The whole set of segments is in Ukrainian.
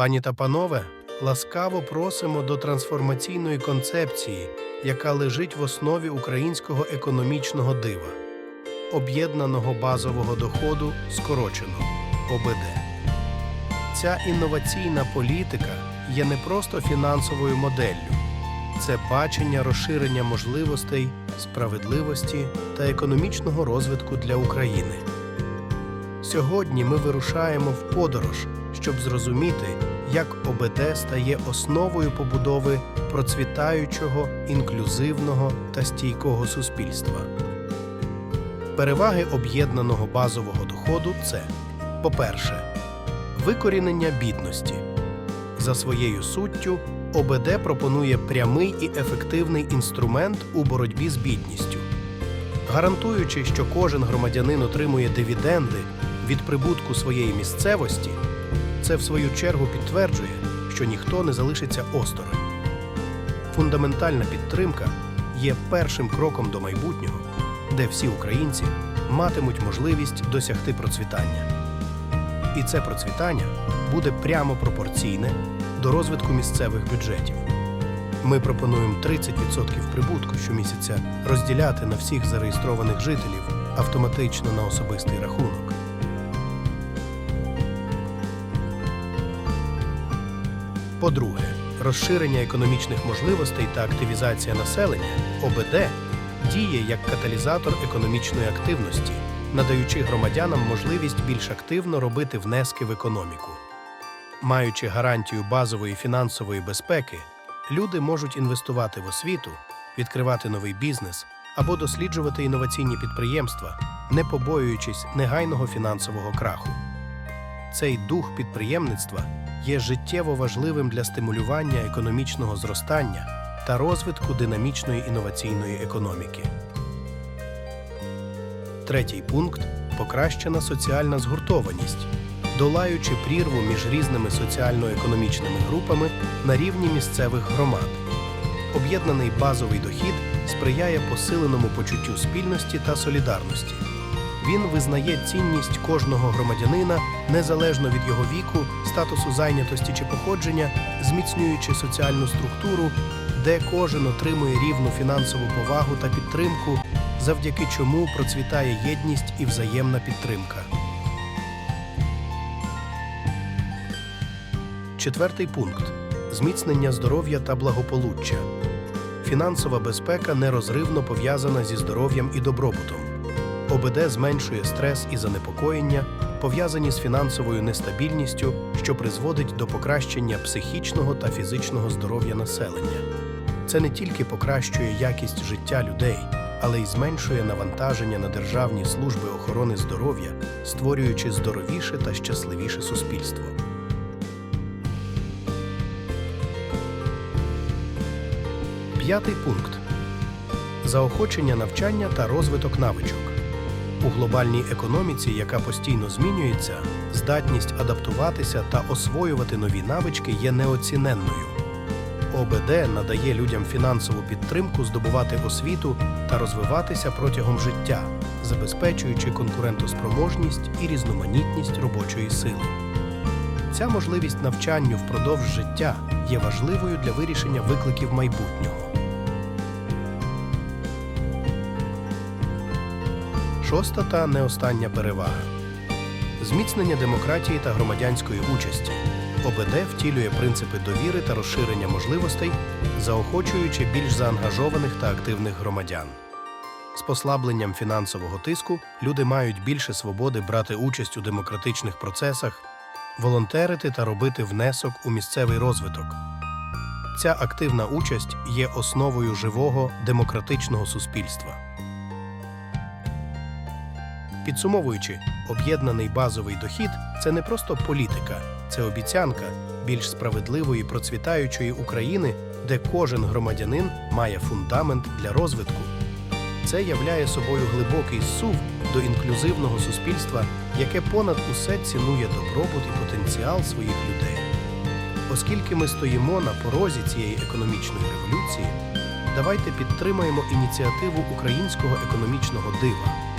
Пані та панове, ласкаво просимо до трансформаційної концепції, яка лежить в основі українського економічного дива об'єднаного базового доходу скорочено ОБД. Ця інноваційна політика є не просто фінансовою моделлю, це бачення розширення можливостей, справедливості та економічного розвитку для України. Сьогодні ми вирушаємо в подорож, щоб зрозуміти, як ОБД стає основою побудови процвітаючого, інклюзивного та стійкого суспільства. Переваги об'єднаного базового доходу це по-перше, викорінення бідності. За своєю суттю, ОБД пропонує прямий і ефективний інструмент у боротьбі з бідністю, гарантуючи, що кожен громадянин отримує дивіденди від прибутку своєї місцевості, це в свою чергу підтверджує, що ніхто не залишиться осторонь. Фундаментальна підтримка є першим кроком до майбутнього, де всі українці матимуть можливість досягти процвітання. І це процвітання буде прямо пропорційне до розвитку місцевих бюджетів. Ми пропонуємо 30% прибутку щомісяця розділяти на всіх зареєстрованих жителів автоматично на особистий рахунок. По-друге, розширення економічних можливостей та активізація населення ОБД діє як каталізатор економічної активності, надаючи громадянам можливість більш активно робити внески в економіку. Маючи гарантію базової фінансової безпеки, люди можуть інвестувати в освіту, відкривати новий бізнес або досліджувати інноваційні підприємства, не побоюючись негайного фінансового краху. Цей дух підприємництва є життєво важливим для стимулювання економічного зростання та розвитку динамічної інноваційної економіки. Третій пункт покращена соціальна згуртованість, долаючи прірву між різними соціально-економічними групами на рівні місцевих громад. Об'єднаний базовий дохід сприяє посиленому почуттю спільності та солідарності. Він визнає цінність кожного громадянина незалежно від його віку, статусу зайнятості чи походження, зміцнюючи соціальну структуру, де кожен отримує рівну фінансову повагу та підтримку, завдяки чому процвітає єдність і взаємна підтримка. Четвертий пункт зміцнення здоров'я та благополуччя. Фінансова безпека нерозривно пов'язана зі здоров'ям і добробутом. ОБД зменшує стрес і занепокоєння, пов'язані з фінансовою нестабільністю, що призводить до покращення психічного та фізичного здоров'я населення. Це не тільки покращує якість життя людей, але й зменшує навантаження на державні служби охорони здоров'я, створюючи здоровіше та щасливіше суспільство. П'ятий пункт заохочення навчання та розвиток навичок. У глобальній економіці, яка постійно змінюється, здатність адаптуватися та освоювати нові навички є неоціненною. ОБД надає людям фінансову підтримку здобувати освіту та розвиватися протягом життя, забезпечуючи конкурентоспроможність і різноманітність робочої сили. Ця можливість навчанню впродовж життя є важливою для вирішення викликів майбутнього. Шоста та не остання перевага зміцнення демократії та громадянської участі. ОБД втілює принципи довіри та розширення можливостей, заохочуючи більш заангажованих та активних громадян. З послабленням фінансового тиску люди мають більше свободи брати участь у демократичних процесах, волонтерити та робити внесок у місцевий розвиток. Ця активна участь є основою живого демократичного суспільства. Підсумовуючи, об'єднаний базовий дохід це не просто політика, це обіцянка більш справедливої процвітаючої України, де кожен громадянин має фундамент для розвитку. Це являє собою глибокий сув до інклюзивного суспільства, яке понад усе цінує добробут і потенціал своїх людей. Оскільки ми стоїмо на порозі цієї економічної революції, давайте підтримаємо ініціативу українського економічного дива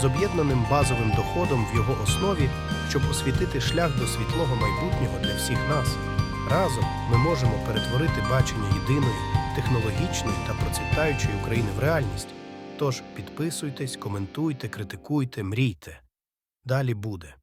з об'єднаним базовим доходом в його основі щоб освітити шлях до світлого майбутнього для всіх нас. Разом ми можемо перетворити бачення єдиної, технологічної та процвітаючої України в реальність. Тож підписуйтесь, коментуйте, критикуйте, мрійте. Далі буде.